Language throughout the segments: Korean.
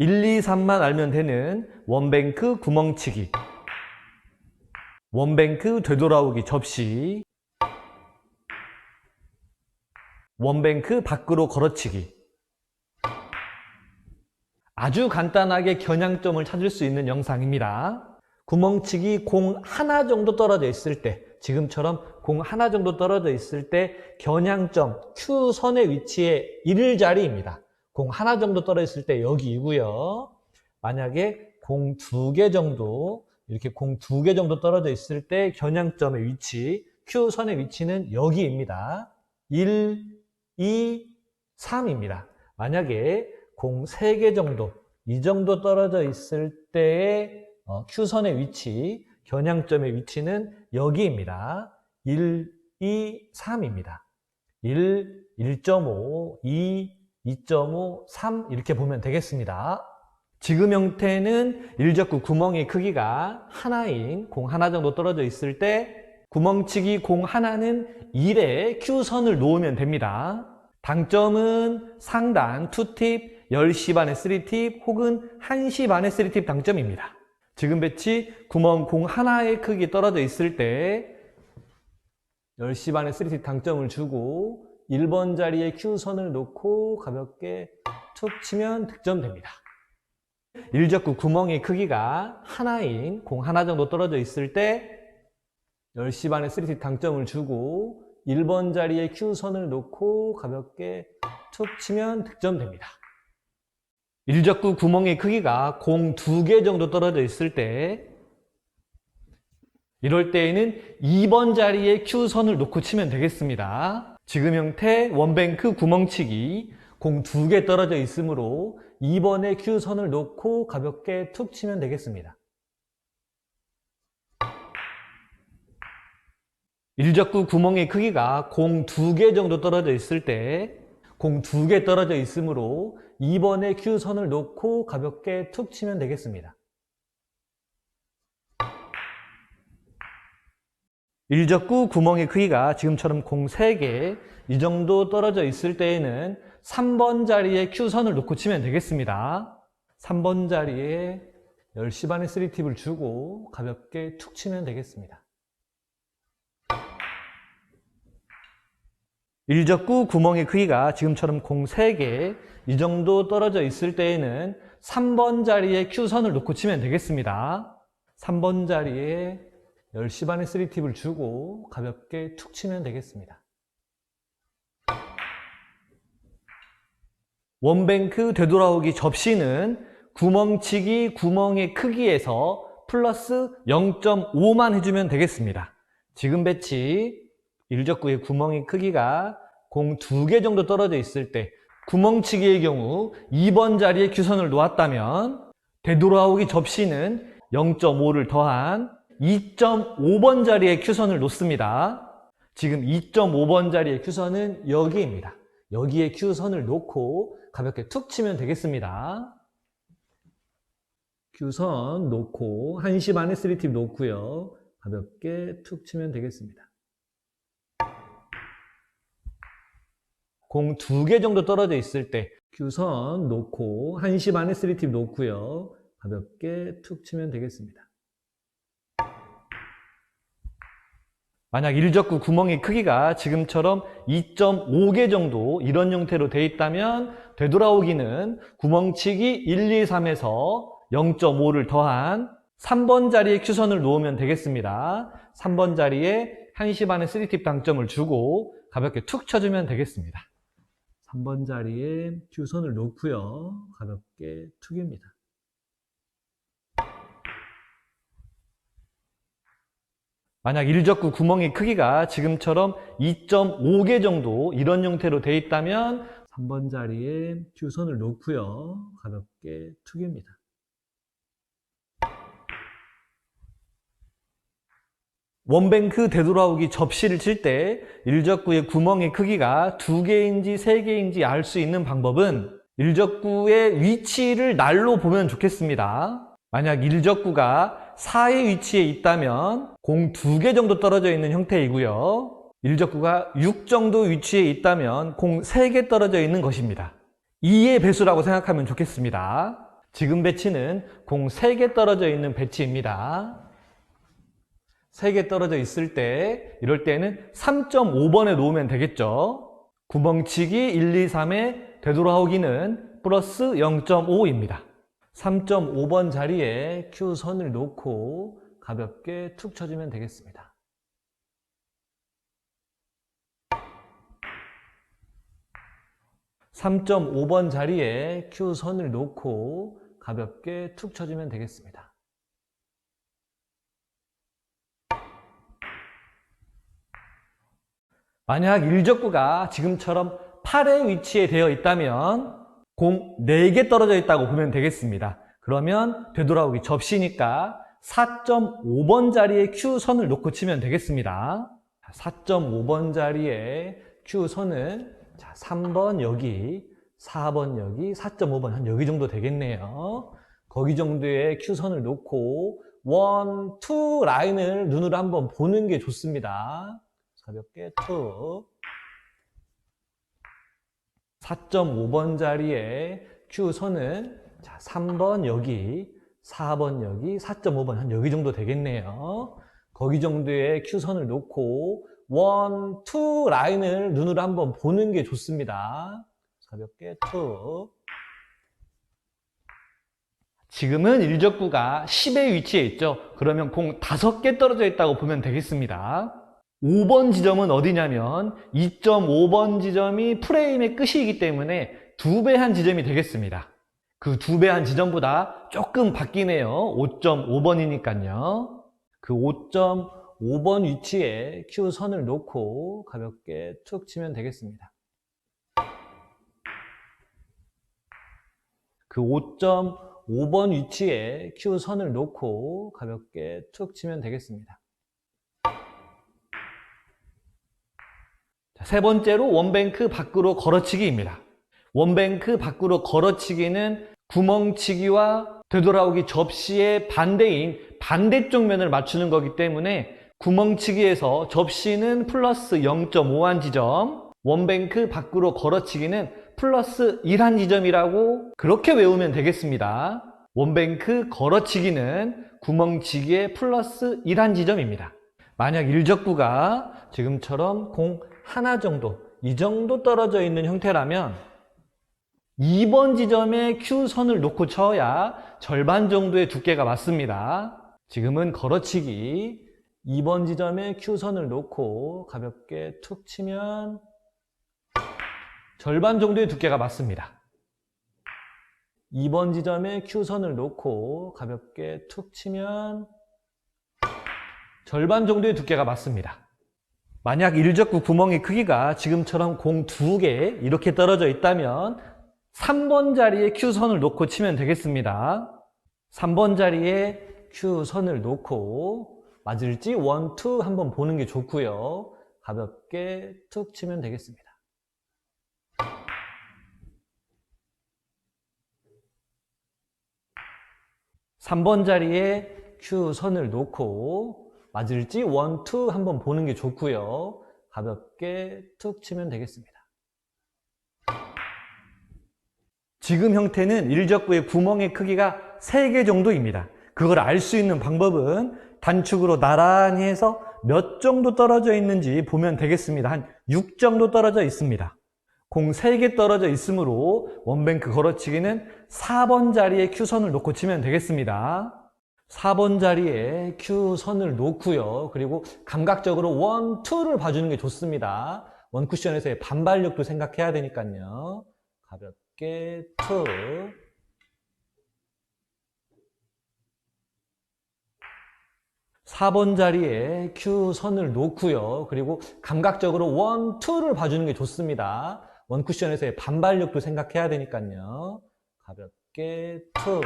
1, 2, 3만 알면 되는 원뱅크 구멍치기, 원뱅크 되돌아오기 접시, 원뱅크 밖으로 걸어치기. 아주 간단하게 겨냥점을 찾을 수 있는 영상입니다. 구멍치기 공 하나 정도 떨어져 있을 때, 지금처럼 공 하나 정도 떨어져 있을 때 겨냥점 Q선의 위치에 일 자리입니다. 공 하나 정도 떨어져 있을 때 여기이고요. 만약에 공 두 개 정도, 이렇게 공 두 개 정도 떨어져 있을 때 겨냥점의 위치, Q선의 위치는 여기입니다. 1, 2, 3입니다. 만약에 공 3개 정도, 이 정도 떨어져 있을 때의 어, Q선의 위치, 겨냥점의 위치는 여기입니다. 1, 2, 3입니다. 1, 1.5, 2, 2.5, 3 이렇게 보면 되겠습니다. 지금 형태는 일적구 구멍의 크기가 하나인 공 하나 정도 떨어져 있을 때 구멍치기 공 하나는 1에 Q선을 놓으면 됩니다. 당점은 상단 2팁, 10시 반의 3팁 혹은 1시 반의 3팁 당점입니다. 지금 배치 구멍 공 하나의 크기 떨어져 있을 때 10시 반의 3팁 당점을 주고 1번 자리에 Q선을 놓고 가볍게 툭 치면 득점됩니다. 일적구 구멍의 크기가 하나인 공 하나 정도 떨어져 있을 때 10시 반에 3팁 당점을 주고 1번 자리에 Q선을 놓고 가볍게 툭 치면 득점됩니다. 일적구 구멍의 크기가 공 두 개 정도 떨어져 있을 때 이럴 때에는 2번 자리에 Q선을 놓고 치면 되겠습니다. 지금 형태 원뱅크 구멍치기 공 두 개 떨어져 있으므로 2번에 Q선을 놓고 가볍게 툭 치면 되겠습니다. 일적구 구멍의 크기가 공 두 개 정도 떨어져 있을 때 공 두 개 떨어져 있으므로 2번에 Q선을 놓고 가볍게 툭 치면 되겠습니다. 일적구 구멍의 크기가 지금처럼 공 3개 이 정도 떨어져 있을 때에는 3번 자리에 Q선을 놓고 치면 되겠습니다. 3번 자리에 10시 반의 3팁을 주고 가볍게 툭 치면 되겠습니다. 일적구 구멍의 크기가 지금처럼 공 3개 이 정도 떨어져 있을 때에는 3번 자리에 Q선을 놓고 치면 되겠습니다. 3번 자리에 10시 반의 3팁을 주고 가볍게 툭 치면 되겠습니다. 원뱅크 되돌아오기 접시는 구멍치기 구멍의 크기에서 플러스 0.5만 해주면 되겠습니다. 지금 배치 일적구의 구멍의 크기가 공 두 개 정도 떨어져 있을 때 구멍치기의 경우 2번 자리에 Q선을 놓았다면 되돌아오기 접시는 0.5를 더한 2.5번 자리에 Q선을 놓습니다. 지금 2.5번 자리의 Q선은 여기입니다. 여기에 Q선을 놓고 가볍게 툭 치면 되겠습니다. Q선 놓고 1시 반에 3팁 놓고요. 가볍게 툭 치면 되겠습니다. 공 두 개 정도 떨어져 있을 때 Q선 놓고 1시 반에 3팁 놓고요. 가볍게 툭 치면 되겠습니다. 만약 일적구 구멍의 크기가 지금처럼 2.5개 정도 이런 형태로 되어 있다면 되돌아오기는 구멍치기 1, 2, 3에서 0.5를 더한 3번 자리에 Q선을 놓으면 되겠습니다. 3번 자리에 1시 반에 3팁 당점을 주고 가볍게 툭 쳐주면 되겠습니다. 3번 자리에 Q선을 놓고요. 가볍게 툭입니다. 만약 일적구 구멍의 크기가 지금처럼 2.5개 정도 이런 형태로 되어 있다면 3번 자리에 Q선을 놓고요. 가볍게 툭입니다. 원뱅크 되돌아오기 접시를 칠 때 일적구의 구멍의 크기가 두 개인지 세 개인지 알 수 있는 방법은 일적구의 위치를 날로 보면 좋겠습니다. 만약 일적구가 4의 위치에 있다면 공 두 개 정도 떨어져 있는 형태이고요. 일적구가 6 정도 위치에 있다면 공 3개 떨어져 있는 것입니다. 2의 배수라고 생각하면 좋겠습니다. 지금 배치는 공 3개 떨어져 있는 배치입니다. 3개 떨어져 있을 때 이럴 때는 3.5번에 놓으면 되겠죠. 구멍치기 1, 2, 3에 되돌아오기는 플러스 0.5입니다. 3.5번 자리에 Q선을 놓고 가볍게 툭 쳐주면 되겠습니다. (3.5번) 자리에 Q선을 놓고 가볍게 툭 쳐주면 되겠습니다. 만약 일적구가 지금처럼 8의 위치에 되어 있다면 공 4개 떨어져 있다고 보면 되겠습니다. 그러면 되돌아오기 접시니까 4.5번 자리에 Q선을 놓고 치면 되겠습니다. 4.5번 자리에 Q선을 자, 3번 여기, 4번 여기, 4.5번 한 여기 정도 되겠네요. 거기 정도의 Q선을 놓고 1, 2 라인을 눈으로 한번 보는 게 좋습니다. 가볍게 툭. 4.5번 자리에 Q선은 자, 3번 여기, 4번 여기, 4.5번 한 여기 정도 되겠네요. 거기 정도의 Q선을 놓고 1, 2 라인을 눈으로 한번 보는 게 좋습니다. 가볍게 툭. 지금은 일적구가 10의 위치에 있죠. 그러면 공 5개 떨어져 있다고 보면 되겠습니다. 5번 지점은 어디냐면 2.5번 지점이 프레임의 끝이기 때문에 두 배 한 지점이 되겠습니다. 그 두 배 한 지점보다 조금 바뀌네요. 5.5번이니까요. 그 5.5번 위치에 Q선을 놓고 가볍게 툭 치면 되겠습니다. 그 5.5번 위치에 Q선을 놓고 가볍게 툭 치면 되겠습니다. 세 번째로 원뱅크 밖으로 걸어치기입니다. 원뱅크 밖으로 걸어치기는 구멍치기와 되돌아오기 접시의 반대인 반대쪽 면을 맞추는 거기 때문에 구멍치기에서 접시는 플러스 0.5한 지점, 원뱅크 밖으로 걸어치기는 플러스 1한 지점이라고 그렇게 외우면 되겠습니다. 원뱅크 걸어치기는 구멍치기의 플러스 1한 지점입니다. 만약 일적구가 지금처럼 공 하나 정도, 이 정도 떨어져 있는 형태라면 2번 지점에 Q선을 놓고 쳐야 절반 정도의 두께가 맞습니다. 지금은 걸어치기 2번 지점에 Q선을 놓고 가볍게 툭 치면 절반 정도의 두께가 맞습니다. 2번 지점에 Q선을 놓고 가볍게 툭 치면 절반 정도의 두께가 맞습니다. 만약 일적구 구멍의 크기가 지금처럼 공 두 개 이렇게 떨어져 있다면 3번 자리에 Q선을 놓고 치면 되겠습니다. 3번 자리에 Q선을 놓고 맞을지 1, 2 한번 보는 게 좋고요. 가볍게 툭 치면 되겠습니다. (3번) 자리에 Q선을 놓고 맞을지 1, 2 한번 보는 게 좋고요. 가볍게 툭 치면 되겠습니다. 지금 형태는 일적구의 구멍의 크기가 3개 정도입니다. 그걸 알 수 있는 방법은 단축으로 나란히 해서 몇 정도 떨어져 있는지 보면 되겠습니다. 한 6 정도 떨어져 있습니다. 공 3개 떨어져 있으므로 원뱅크 걸어치기는 4번 자리에 Q선을 놓고 치면 되겠습니다. 4번 자리에 Q선을 놓고요. 그리고 감각적으로 1, 2를 봐주는 게 좋습니다. 원쿠션에서의 반발력도 생각해야 되니까요. 가볍게 툭. (4번) 자리에 Q선을 놓고요. 그리고 감각적으로 1, 2를 봐주는 게 좋습니다. 원쿠션에서의 반발력도 생각해야 되니까요. 가볍게 툭.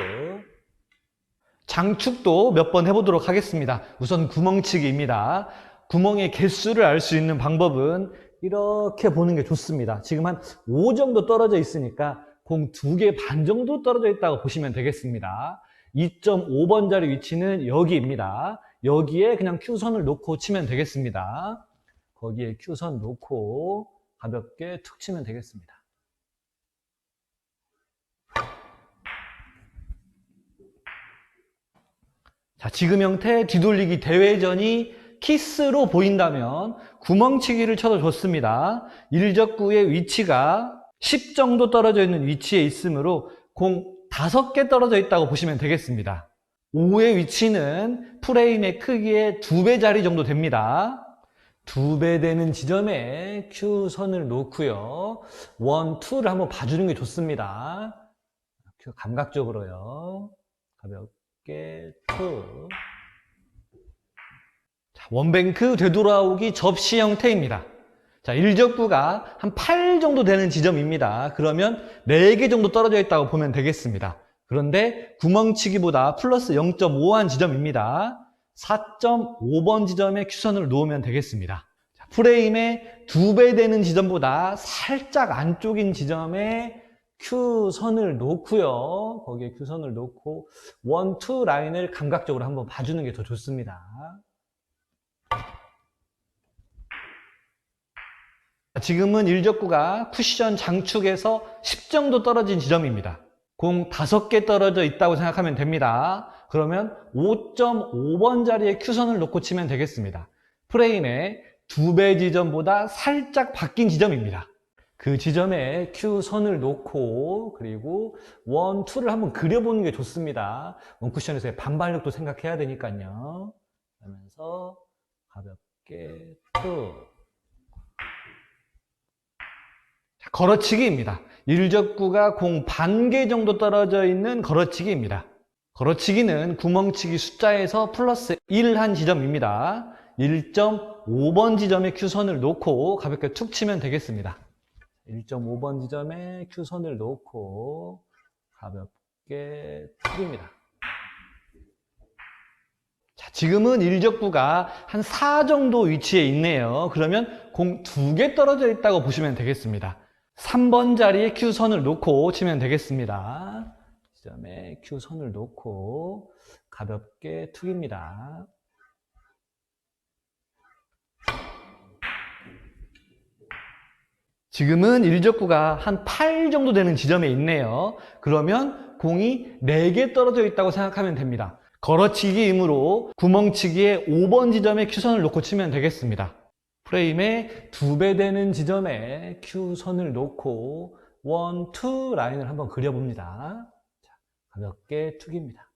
장축도 몇 번 해보도록 하겠습니다. 우선 구멍치기입니다. 구멍의 개수를 알 수 있는 방법은 이렇게 보는 게 좋습니다. 지금 한 5 정도 떨어져 있으니까 공 2개 반 정도 떨어져 있다고 보시면 되겠습니다. 2.5번 자리 위치는 여기입니다. 여기에 그냥 Q선을 놓고 치면 되겠습니다. 거기에 Q선 놓고 가볍게 툭 치면 되겠습니다. 자, 지금 형태 뒤돌리기 대회전이 키스로 보인다면 구멍치기를 쳐도 좋습니다. 일적구의 위치가 10 정도 떨어져 있는 위치에 있으므로 공 5개 떨어져 있다고 보시면 되겠습니다. 5의 위치는 프레임의 크기의 2배 자리 정도 됩니다. 2배 되는 지점에 Q선을 놓고요. 1, 2를 한번 봐주는 게 좋습니다. 감각적으로요. 가볍게 2. 자, 원뱅크 되돌아오기 접시 형태입니다. 자, 일적구가 한 8 정도 되는 지점입니다. 그러면 4개 정도 떨어져 있다고 보면 되겠습니다. 그런데 구멍치기보다 플러스 0.5한 지점입니다. 4.5번 지점에 큐선을 놓으면 되겠습니다. 자, 프레임의 2배 되는 지점보다 살짝 안쪽인 지점에 큐선을 놓고요. 거기에 큐선을 놓고 1, 2 라인을 감각적으로 한번 봐주는 게 더 좋습니다. 지금은 일적구가 쿠션 장축에서 10 정도 떨어진 지점입니다. 공 5개 떨어져 있다고 생각하면 됩니다. 그러면 5.5번 자리에 큐선을 놓고 치면 되겠습니다. 프레임의 2배 지점보다 살짝 바뀐 지점입니다. 그 지점에 큐선을 놓고 그리고 1, 2를 한번 그려보는 게 좋습니다. 원쿠션에서의 반발력도 생각해야 되니까요. 그러면서 가볍게 2 자, 걸어치기입니다. 일적구가 공 반 개 정도 떨어져 있는 걸어치기입니다. 걸어치기는 구멍치기 숫자에서 플러스 1 한 지점입니다. 1.5번 지점에 큐선을 놓고 가볍게 툭 치면 되겠습니다. 1.5번 지점에 큐선을 놓고 가볍게 툭입니다. 자, 지금은 일적구가 한 4 정도 위치에 있네요. 그러면 공 2개 떨어져 있다고 보시면 되겠습니다. 3번 자리에 Q선을 놓고 치면 되겠습니다. 지점에 Q선을 놓고 가볍게 툭입니다. 지금은 일적구가 한 8 정도 되는 지점에 있네요. 그러면 공이 4개 떨어져 있다고 생각하면 됩니다. 걸어치기이므로 구멍치기의 5번 지점에 Q선을 놓고 치면 되겠습니다. 프레임의 2배 되는 지점에 Q선을 놓고 1, 2 라인을 한번 그려봅니다. 자, 가볍게 툭입니다.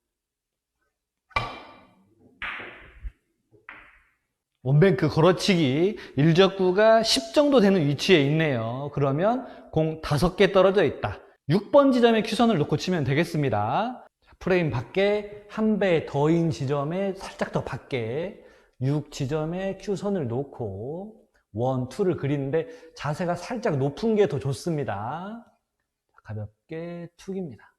원뱅크 걸어치기 일적구가 10 정도 되는 위치에 있네요. 그러면 공 5개 떨어져 있다. 6번 지점에 큐선을 놓고 치면 되겠습니다. 자, 프레임 밖에 한 배 더인 지점에 살짝 더 밖에 6 지점에 큐선을 놓고 1, 2를 그리는데 자세가 살짝 높은 게 더 좋습니다. 자, 가볍게 툭입니다.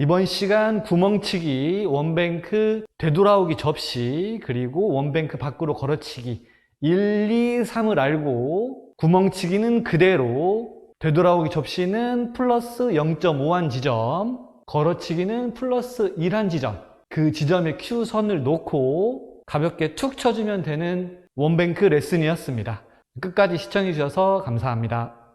이번 시간 구멍치기, 원뱅크, 되돌아오기 접시, 그리고 원뱅크 밖으로 걸어치기 1, 2, 3을 알고 구멍치기는 그대로, 되돌아오기 접시는 플러스 0.5한 지점, 걸어치기는 플러스 1한 지점, 그 지점에 Q선을 놓고 가볍게 툭 쳐주면 되는 원뱅크 레슨이었습니다. 끝까지 시청해주셔서 감사합니다.